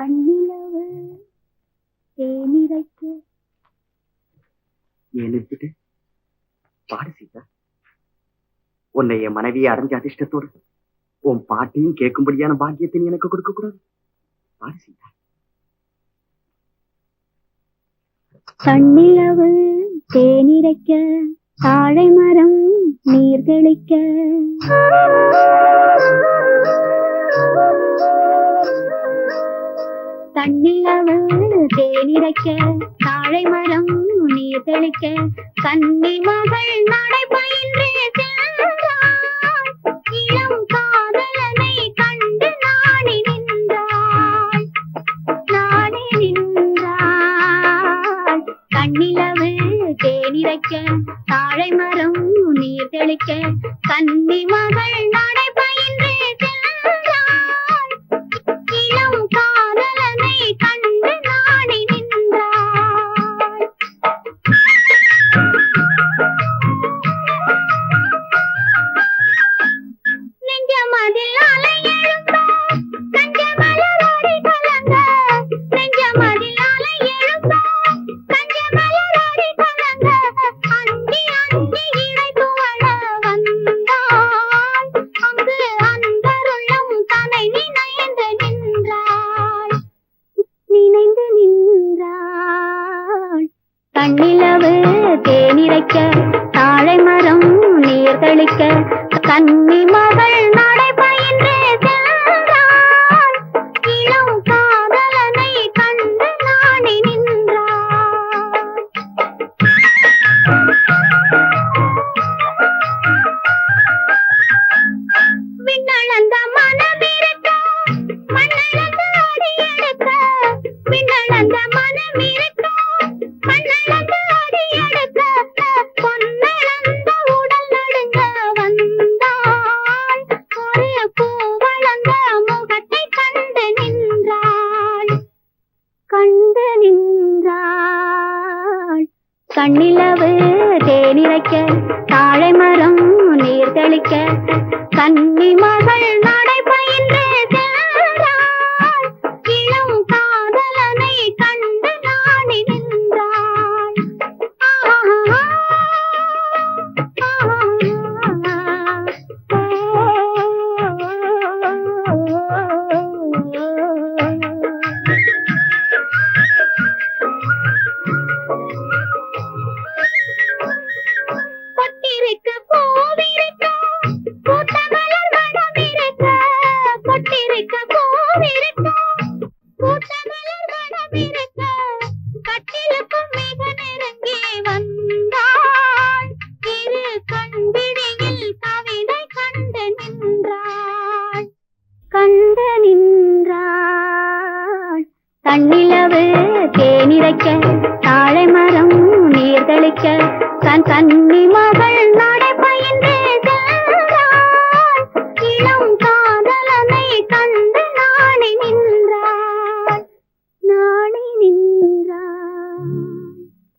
கண்ணிலவு தேனிரைக்க ஏன் நிறுத்திட்டு? பாடு சீதா. உன்னை என் மனைவியை அடைஞ்ச அதிர்ஷ்டத்தோடு உன் பாட்டையும் கேட்கும்படியான பாக்கியத்தை எனக்கு கொடுக்க கூடாது. பாடு சீதா. கண்ணிலவு தேனிரைக்க தாழை மரம் நீர் தெளிக்க தண்ணிலவு தேனிரைக்க தாழை மரம் நீர் தெளிக்க கன்னி மகள் நடை பயின்றே இளம் காதலனை கண்டு நாடி நின்றாள் நாடி நின்றாள். கண்ணிலவு தேனிரைக்க தாழை மரம் நீர் தெளிக்க கன்னி மகள் நடை கண்ணிலவு தேனிரைக்க தாழை மரம் நீர் தெளிக்க நின்றாள். கண்ணிலவு தேனிரைக்க தாழை மரம் நீர் தெளிக்க கன்னி மகள் நடை கண்ணிலவு தேனிரைக்க தாழை மரம் நீர் தெளிக்க கண் கன்னி மகள் நடை